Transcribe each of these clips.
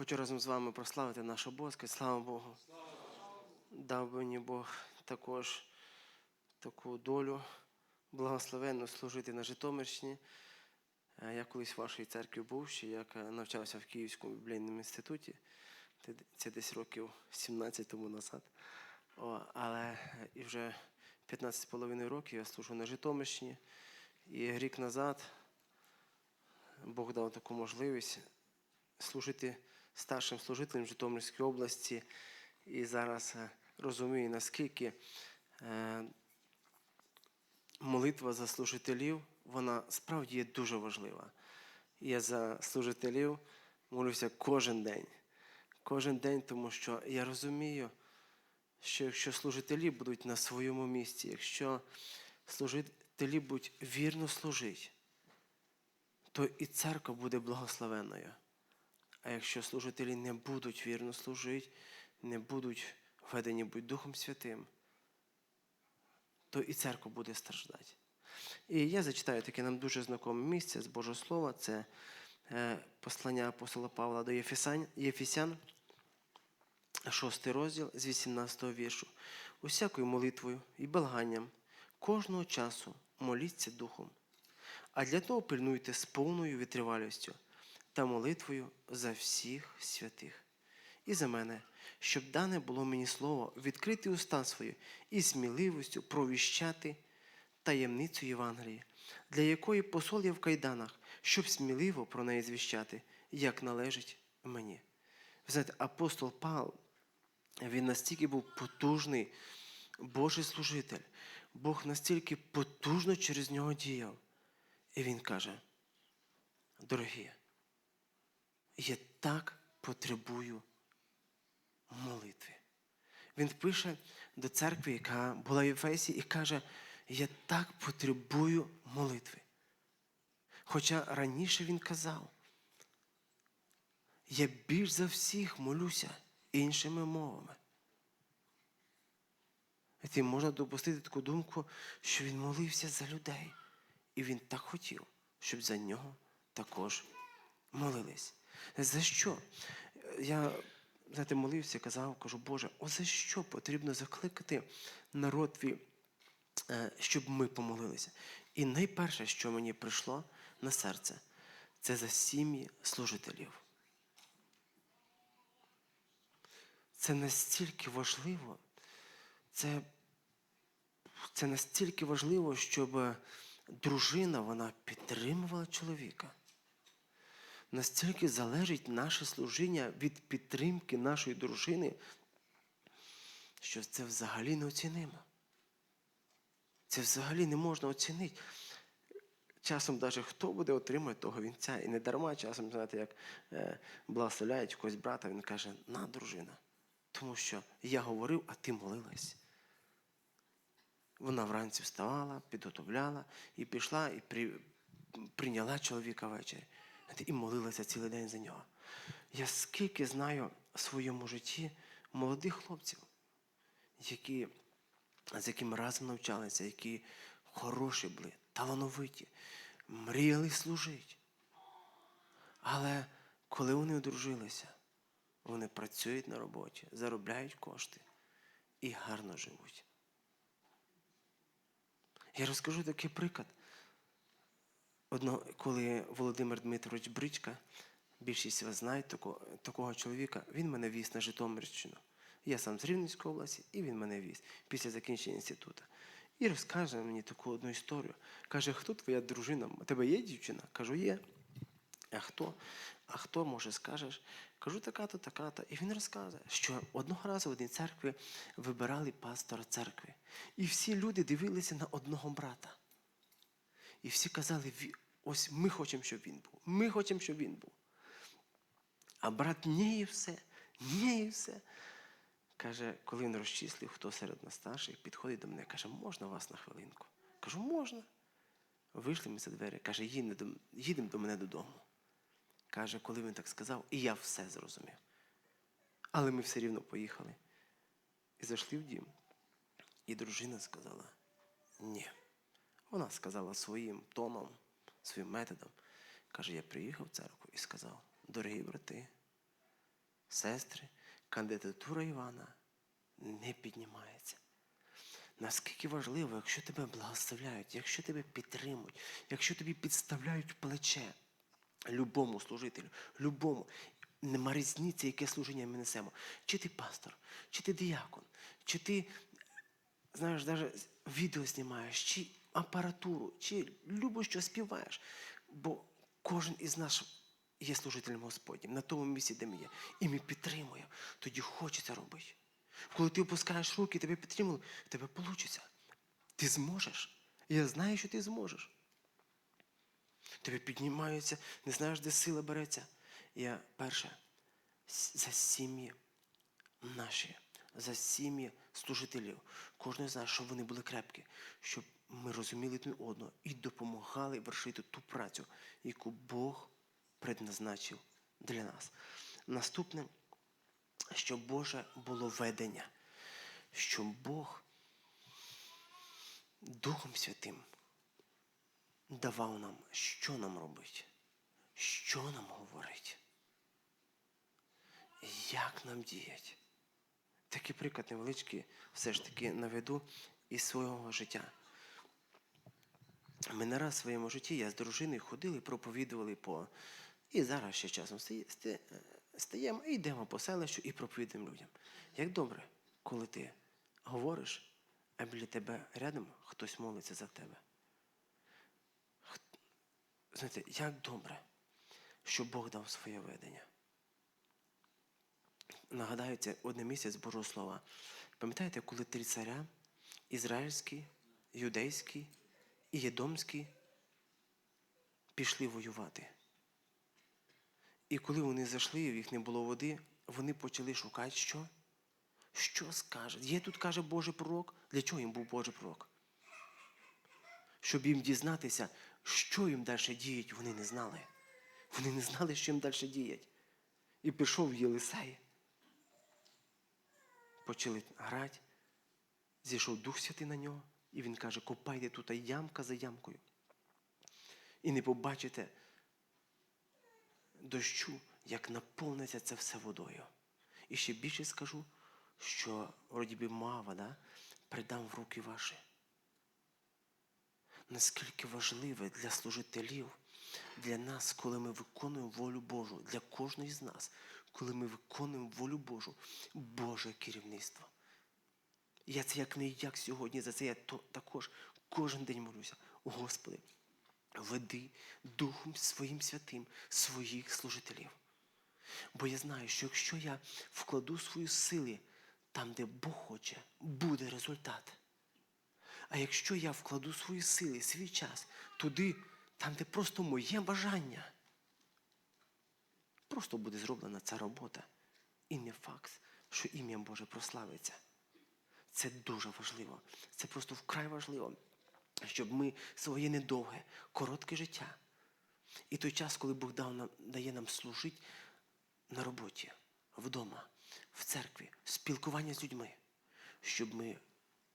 Хочу разом з вами прославити нашу Бога, слава Богу. Дав мені Бог також таку долю благословенну служити на Житомирщині. Е, Я колись в вашій церкві був, ще як е, навчався в Київському біблійному інституті. Це- Це десь років 17 тому назад. О, але е, і вже 15,5 років я служу на Житомирщині. І рік назад Бог дав таку можливість служити старшим служителем Житомирської області. І зараз е, розумію, наскільки е, молитва за служителів, вона справді є дуже важлива. Я за служителів молюся кожен день. Кожен день, тому що я розумію, що якщо служителі будуть на своєму місці, якщо служителі будуть вірно служити, то і церква буде благословенною. А якщо служителі не будуть вірно служити, не будуть ведені будь Духом Святим, то і церква буде страждати. І я зачитаю таке нам дуже знакоме місце з Божого Слова. Це е, послання апостола Павла до Єфесян, 6 розділ з 18 віршу. Усякою молитвою і благанням кожного часу моліться Духом, а для того пильнуйте з повною витривалістю та молитвою за всіх святих. І за мене, щоб дане було мені слово відкрити уста свої і сміливістю провіщати таємницю Євангелії, для якої посол є в кайданах, щоб сміливо про неї звіщати, як належить мені. Ви знаєте, апостол Павло, він настільки був потужний Божий служитель. Бог настільки потужно через нього діяв. І він каже: дорогі, я так потребую молитви. Він пише до церкви, яка була в Єфесі, і каже: Я так потребую молитви. Хоча раніше він казав, я більш за всіх молюся іншими мовами. І можна допустити таку думку, що він молився за людей. І він так хотів, щоб за нього також молились. За що? Я знаєте, молився, казав, кажу, Боже, о за що потрібно закликати народ е, щоб ми помолилися? І найперше, що мені прийшло на серце, це за сім'ї служителів. Це настільки важливо, це, це настільки важливо, щоб дружина вона підтримувала чоловіка. Настільки залежить наше служіння від підтримки нашої дружини, що це взагалі неоцінимо. Це взагалі не можна оцінити. Часом навіть хто буде отримати того вінця. І не дарма часом, знаєте, як е, благословляють якогось брата, він каже, на дружина. Тому що я говорив, а ти молилась. Вона вранці вставала, підготовляла і пішла, і при, прийняла чоловіка ввечері. І молилася цілий день за нього. Я скільки знаю в своєму житті молодих хлопців, які, з якими разом навчалися, які хороші були, талановиті, мріяли служити. Але коли вони одружилися, вони працюють на роботі, заробляють кошти і гарно живуть. Я розкажу такий приклад. Одно, коли Володимир Дмитрович Бричка, більшість вас знають такого, такого чоловіка, він мене віз на Житомирщину. Я сам з Рівненської області, і він мене віз після закінчення інституту. І розкаже мені таку одну історію. Каже, хто твоя дружина? У тебе є дівчина? Кажу, є. А хто? А хто, може, скажеш? Кажу, така-то, така-то. І він розказує, що одного разу в одній церкві вибирали пастора церкви. І всі люди дивилися на одного брата. І всі казали, «Ві- ось ми хочемо, щоб він був. Ми хочемо, щоб він був. А брат ні і все, ні і все. Каже, коли він розчислив, хто серед нас старших, підходить до мене, каже, можна вас на хвилинку? Кажу, можна. Вийшли ми за двері, каже, їдемо до, мене додому. Каже, коли він так сказав, і я все зрозумів. Але ми все рівно поїхали. І зайшли в дім. І дружина сказала ні. Вона сказала своїм тоном, своїм методом. Каже, я приїхав в церкву і сказав, дорогі брати, сестри, кандидатура Івана не піднімається. Наскільки важливо, якщо тебе благословляють, якщо тебе підтримують, якщо тобі підставляють плече любому служителю, любому, нема різниці, яке служіння ми несемо. Чи ти пастор, чи ти діякон, чи ти, знаєш, навіть відео знімаєш, чи апаратуру, чи любо що співаєш. Бо кожен із нас є служителем Господнім на тому місці, де ми є. І ми підтримуємо. Тоді хочеться робити. Коли ти опускаєш руки, тебе підтримали, тебе вийде. Ти зможеш. Я знаю, що ти зможеш. Тебе піднімаються, не знаєш, де сила береться. Я перше за сім'ї наші, за сім'ї служителів. Кожен знає, щоб вони були крепкі, щоб ми розуміли один одного і допомагали вершити ту працю, яку Бог предназначив для нас. Наступне, щоб Боже було ведення, щоб Бог Духом Святим давав нам, що нам робити, що нам говорить, як нам діяти. Такий приклад невеличкий все ж таки наведу із свого життя. Ми не раз в своєму житті, я з дружиною ходили, проповідували по. І зараз ще часом стаємо і йдемо по селищу і проповідуємо людям. Як добре, коли ти говориш, а біля тебе рядом хтось молиться за тебе. Знаєте, як добре, що Бог дав своє ведення. Нагадаю, це одне місяць Божого Слова. Пам'ятаєте, коли три царя ізраїльський, юдейський і єдомський пішли воювати. І коли вони зайшли, в їх не було води, вони почали шукати що? Що скаже? Є тут, каже Божий пророк. Для чого їм був Божий пророк? Щоб їм дізнатися, що їм далі діють, вони не знали. Вони не знали, що їм далі діять. І пішов Єлисей. Почали грати, зійшов Дух Святий на нього, і він каже, копайте тут ямка за ямкою. І не побачите дощу, як наповниться це все водою. І ще більше скажу, що вроді би мава, да, придам в руки ваші. Наскільки важливе для служителів, для нас, коли ми виконуємо волю Божу, для кожного з нас, коли ми виконуємо волю Божу, Боже керівництво. І Я це як не як сьогодні, за це я то, також кожен день молюся. Господи, веди Духом своїм святим своїх служителів. Бо я знаю, що якщо я вкладу свої сили там, де Бог хоче, буде результат. А якщо я вкладу свої сили, свій час туди, там, де просто моє бажання, просто буде зроблена ця робота. І не факт, що ім'я Боже прославиться. Це дуже важливо. Це просто вкрай важливо, щоб ми своє недовге, коротке життя. І той час, коли Бог дав нам, дає нам служити на роботі, вдома, в церкві, спілкування з людьми, щоб ми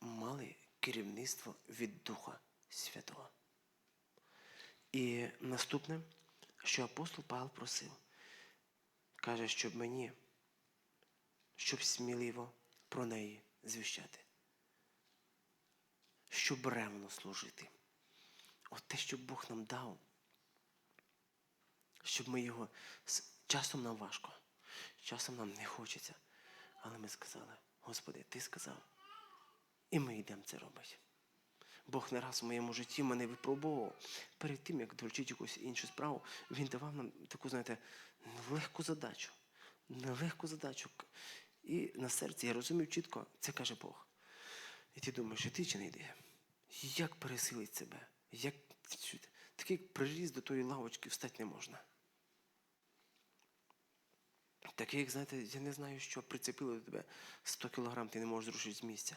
мали керівництво від Духа Святого. І наступне, що апостол Павло просив, каже, щоб мені, щоб сміливо про неї звіщати, щоб ревно служити. От те, що Бог нам дав, щоб ми його часом нам важко, часом нам не хочеться. Але ми сказали, Господи, Ти сказав, і ми йдемо це робити. Бог не раз в моєму житті мене випробовував. Перед тим, як доручити якусь іншу справу, він давав нам таку, знаєте, нелегку задачу. Нелегку задачу. І на серці я розумів чітко, це каже Бог. І ти думаєш, іти чи не йди? Як пересилить себе? Як такий приріз до тої лавочки встати не можна. Таке, як знаєте, я не знаю, що прицепило до тебе 100 кілограм, ти не можеш зрушити з місця.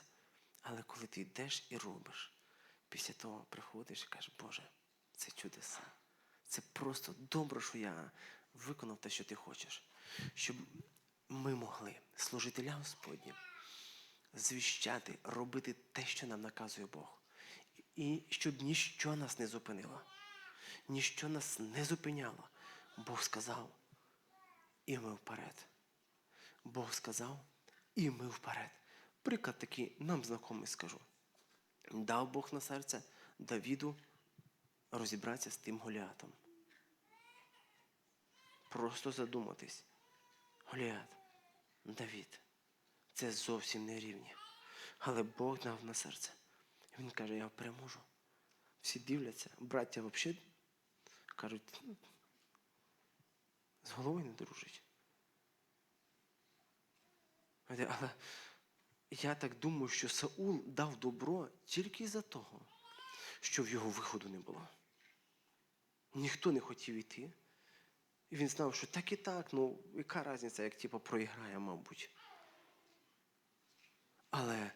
Але коли ти йдеш і робиш, після того приходиш і кажеш, Боже, це чудеса. Це просто добре, що я виконав те, що ти хочеш. Щоб ми могли, служителя Господні, звіщати, робити те, що нам наказує Бог. І щоб ніщо нас не зупинило. Ніщо нас не зупиняло. Бог сказав, і ми вперед. Бог сказав, і ми вперед. Приклад такий нам знайомий скажу. Дав Бог на серце Давіду розібратися з тим Голіатом. Просто задуматись. Голіат, Давід, це зовсім не рівні. Але Бог дав на серце. Він каже, я переможу. Всі дивляться, браття взагалі кажуть, «Ну, з головою не дружить. Але я так думаю, що Саул дав добро тільки за того, що в його виходу не було. Ніхто не хотів йти. І він знав, що так і так, ну яка різниця, як типу, проіграє, мабуть. Але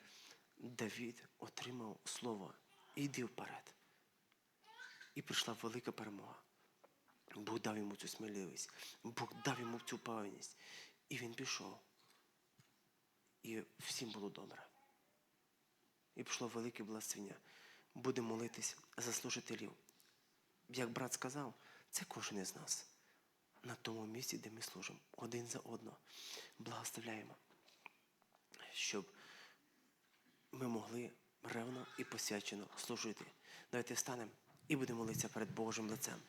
Давід отримав слово іди вперед. І прийшла велика перемога. Бог дав йому цю сміливість, Бог дав йому цю певність. І він пішов. І всім було добре. І пішло велике благословення. Будемо молитись за служителів. Як брат сказав, це кожен із нас. На тому місці, де ми служимо, один за одного. Благословляємо, щоб ми могли ревно і посвячено служити. Давайте встанемо і будемо молитися перед Божим лицем.